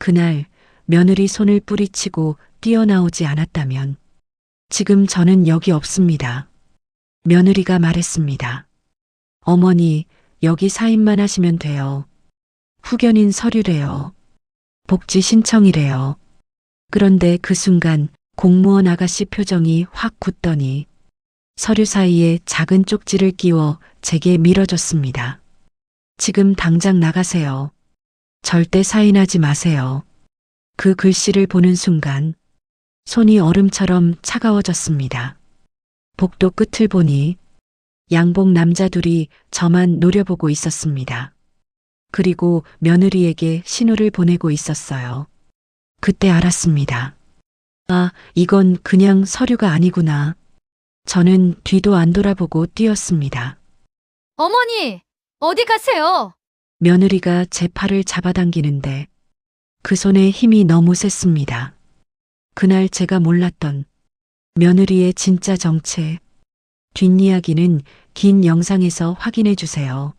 그날 며느리 손을 뿌리치고 뛰어나오지 않았다면 지금 저는 여기 없습니다. 며느리가 말했습니다. 어머니, 여기 사인만 하시면 돼요. 후견인 서류래요. 복지 신청이래요. 그런데 그 순간 공무원 아가씨 표정이 확 굳더니 서류 사이에 작은 쪽지를 끼워 제게 밀어줬습니다. 지금 당장 나가세요. 절대 사인하지 마세요. 그 글씨를 보는 순간 손이 얼음처럼 차가워졌습니다. 복도 끝을 보니 양복 남자 둘이 저만 노려보고 있었습니다. 그리고 며느리에게 신호를 보내고 있었어요. 그때 알았습니다. 아, 이건 그냥 서류가 아니구나. 저는 뒤도 안 돌아보고 뛰었습니다. 어머니, 어디 가세요? 며느리가 제 팔을 잡아당기는데 그 손에 힘이 너무 셌습니다. 그날 제가 몰랐던 며느리의 진짜 정체. 뒷이야기는 긴 영상에서 확인해 주세요.